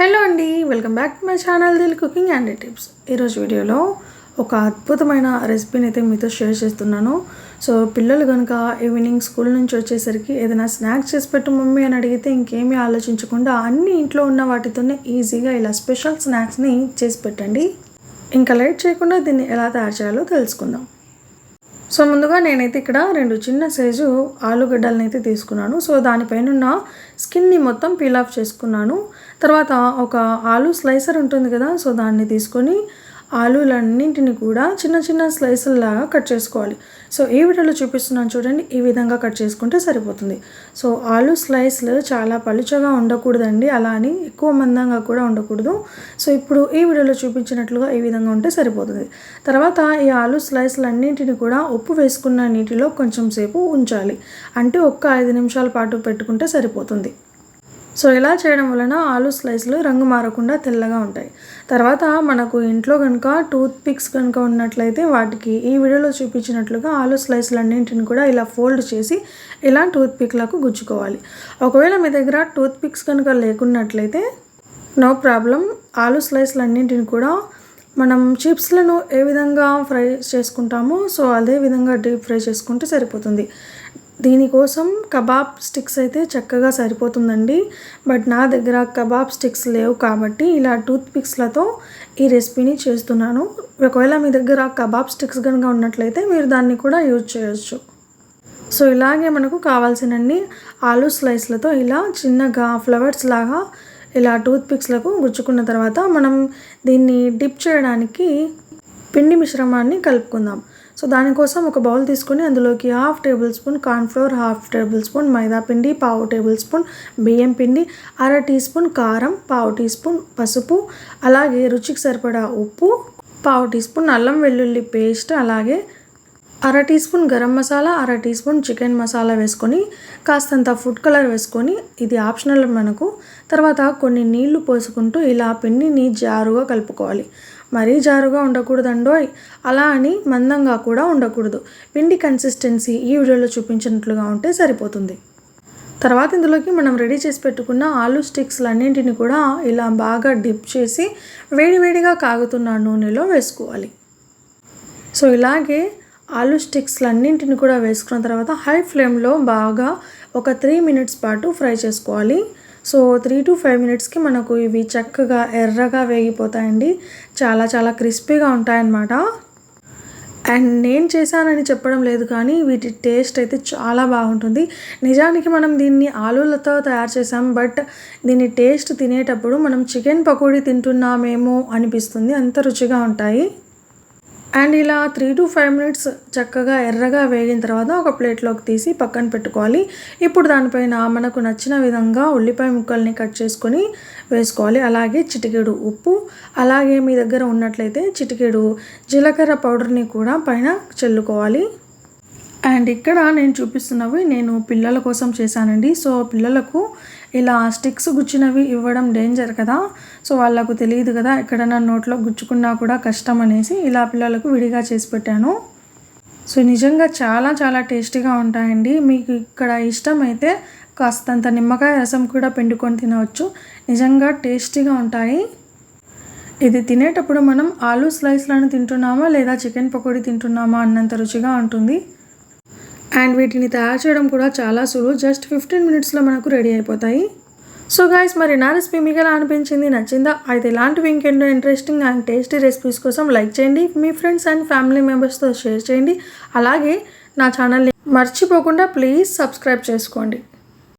Hello అండి welcome back to my channel Dil cooking and tips. ఈరోజు వీడియోలో ఒక అద్భుతమైన రెసిపీని అయితే మీతో షేర్ చేస్తున్నాను. సో పిల్లలు కనుక ఈవినింగ్ స్కూల్ నుంచి వచ్చేసరికి ఏదైనా స్నాక్స్ చేసి పెట్టు మమ్మీ అని అడిగితే ఇంకేమీ ఆలోచించకుండా అన్ని ఇంట్లో ఉన్న వాటితోనే ఈజీగా ఇలా స్పెషల్ స్నాక్స్ని చేసి పెట్టండి. ఇంకా లేట్ చేయకుండా దీన్ని ఎలా తయారు చేయాలో తెలుసుకుందాం. సో ముందుగా నేనైతే ఇక్కడ రెండు చిన్న సైజు ఆలుగడ్డలను అయితే తీసుకున్నాను. సో దానిపైన స్కిన్ని మొత్తం పీల్ ఆఫ్ చేసుకున్నాను. తర్వాత ఒక ఆలు స్లైసర్ ఉంటుంది కదా సో దాన్ని తీసుకొని ఆలులన్నింటిని కూడా చిన్న చిన్న స్లైసుల్లాగా కట్ చేసుకోవాలి. సో ఈ వీడియోలో చూపిస్తున్నాను చూడండి ఈ విధంగా కట్ చేసుకుంటే సరిపోతుంది. సో ఆలు స్లైస్లు చాలా పలుచగా ఉండకూడదండి అలా అని ఎక్కువ మందంగా కూడా ఉండకూడదు. సో ఇప్పుడు ఈ వీడియోలో చూపించినట్లుగా ఈ విధంగా ఉంటే సరిపోతుంది. తర్వాత ఈ ఆలు స్లైస్లన్నింటిని కూడా ఉప్పు వేసుకున్న నీటిలో కొంచెం సేపు ఉంచాలి. అంటే ఒక్క ఐదు నిమిషాల పాటు పెట్టుకుంటే సరిపోతుంది. సో ఇలా చేయడం వలన ఆలు స్లైస్లు రంగు మారకుండా తెల్లగా ఉంటాయి. తర్వాత మనకు ఇంట్లో కనుక టూత్ పిక్స్ కనుక ఉన్నట్లయితే వాటికి ఈ వీడియోలో చూపించినట్లుగా ఆలు స్లైస్లు అన్నింటిని కూడా ఇలా ఫోల్డ్ చేసి ఇలా టూత్ పిక్లకు గుచ్చుకోవాలి. ఒకవేళ మీ దగ్గర టూత్ పిక్స్ కనుక లేకున్నట్లయితే నో ప్రాబ్లం. ఆలు స్లైస్లు అన్నింటిని కూడా మనం చిప్స్లను ఏ విధంగా ఫ్రై చేసుకుంటామో సో అదే విధంగా డీప్ ఫ్రై చేసుకుంటే సరిపోతుంది. దీనికోసం కబాబ్ స్టిక్స్ అయితే చక్కగా సరిపోతుందండి. బట్ నా దగ్గర కబాబ్ స్టిక్స్ లేవు కాబట్టి ఇలా టూత్ పిక్స్లతో ఈ రెసిపీని చేస్తున్నాను. ఒకవేళ మీ దగ్గర కబాబ్ స్టిక్స్ కనుక ఉన్నట్లయితే మీరు దాన్ని కూడా యూజ్ చేయొచ్చు. సో ఇలాగే మనకు కావాల్సినన్ని ఆలూ స్లైస్లతో ఇలా చిన్నగా ఫ్లవర్స్ లాగా ఇలా టూత్ పిక్స్లకు గుచ్చుకున్న తర్వాత మనం దీన్ని డిప్ చేయడానికి పిండి మిశ్రమాన్ని కలుపుకుందాం. సో దానికోసం ఒక బౌల్ తీసుకొని అందులోకి half tablespoon cornflour half tablespoon మైదా పిండి పావు టేబుల్ స్పూన్ బియ్యం పిండి అర టీ స్పూన్ కారం పావు టీ స్పూన్ పసుపు అలాగే రుచికి సరిపడా ఉప్పు పావు టీ స్పూన్ అల్లం వెల్లుల్లి పేస్ట్ అలాగే అర టీ స్పూన్ గరం మసాలా అర టీ స్పూన్ చికెన్ మసాలా వేసుకొని కాస్తంత ఫుడ్ కలర్ వేసుకొని ఇది ఆప్షనల్ మనకు. తర్వాత కొన్ని నీళ్ళు పోసుకుంటూ ఇలా పిండిని జారుగా కలుపుకోవాలి. మరీ జారుగా ఉండకూడదండోయ్. అలా అని మందంగా కూడా ఉండకూడదు. పిండి కన్సిస్టెన్సీ ఈ వీడియోలో చూపించినట్లుగా ఉంటే సరిపోతుంది. తర్వాత ఇందులోకి మనం రెడీ చేసి పెట్టుకున్న ఆలు స్టిక్స్లు అన్నింటిని కూడా ఇలా బాగా డిప్ చేసి వేడివేడిగా కాగుతున్న నూనెలో వేసుకోవాలి. సో ఇలాగే ఆలు స్టిక్స్లన్నింటిని కూడా వేసుకున్న తర్వాత హై ఫ్లేమ్లో బాగా ఒక త్రీ మినిట్స్ పాటు ఫ్రై చేసుకోవాలి. సో త్రీ టు ఫైవ్ మినిట్స్కి మనకు ఇవి చక్కగా ఎర్రగా వేగిపోతాయండి. చాలా చాలా క్రిస్పీగా ఉంటాయన్నమాట. అండ్ నేను చేశానని చెప్పడం లేదు కానీ వీటి టేస్ట్ అయితే చాలా బాగుంటుంది. నిజానికి మనం దీన్ని ఆలూలతో తయారు చేసాం బట్ దీని టేస్ట్ తినేటప్పుడు మనం చికెన్ పకోడీ తింటున్నామేమో అనిపిస్తుంది. అంత రుచిగా ఉంటాయి. అండ్ ఇలా త్రీ టు ఫైవ్ మినిట్స్ చక్కగా ఎర్రగా వేగిన తర్వాత ఒక ప్లేట్లోకి తీసి పక్కన పెట్టుకోవాలి. ఇప్పుడు దానిపైన మనకు నచ్చిన విధంగా ఉల్లిపాయ ముక్కల్ని కట్ చేసుకొని వేసుకోవాలి. అలాగే చిటికెడు ఉప్పు అలాగే మీ దగ్గర ఉన్నట్లయితే చిటికెడు జీలకర్ర పౌడర్ని కూడా పైన చల్లుకోవాలి. అండ్ ఇక్కడ నేను చూపిస్తున్నవి నేను పిల్లల కోసం చేశానండి. సో పిల్లలకు ఇలా స్టిక్స్ గుచ్చినవి ఇవ్వడం డేంజర్ కదా. సో వాళ్ళకు తెలియదు కదా ఎక్కడైనా నోట్లో గుచ్చుకున్నా కూడా కష్టం అనేసి ఇలా పిల్లలకు విడిగా చేసి పెట్టాను. సో నిజంగా చాలా చాలా టేస్టీగా ఉంటాయండి. మీకు ఇక్కడ ఇష్టమైతే కాస్తంత నిమ్మకాయ రసం కూడా పిండుకొని తినవచ్చు. నిజంగా టేస్టీగా ఉంటాయి. ఇది తినేటప్పుడు మనం ఆలూ స్లైస్లను తింటున్నామా లేదా చికెన్ పకోడీ తింటున్నామా అన్నంత రుచిగా ఉంటుంది. అండ్ వీటిని తయారు చేయడం కూడా చాలా సులువు. జస్ట్ ఫిఫ్టీన్ మినిట్స్లో మనకు రెడీ అయిపోతాయి. సో గాయస్ మరి నా రెసిపీ మీకు ఎలా అనిపించింది? నచ్చిందా? అయితే ఇలాంటివి ఇంకెన్నో ఇంట్రెస్టింగ్ అండ్ టేస్టీ రెసిపీస్ కోసం లైక్ చేయండి. మీ ఫ్రెండ్స్ అండ్ ఫ్యామిలీ మెంబర్స్తో షేర్ చేయండి. అలాగే నా ఛానల్ని మర్చిపోకుండా ప్లీజ్ సబ్స్క్రైబ్ చేసుకోండి.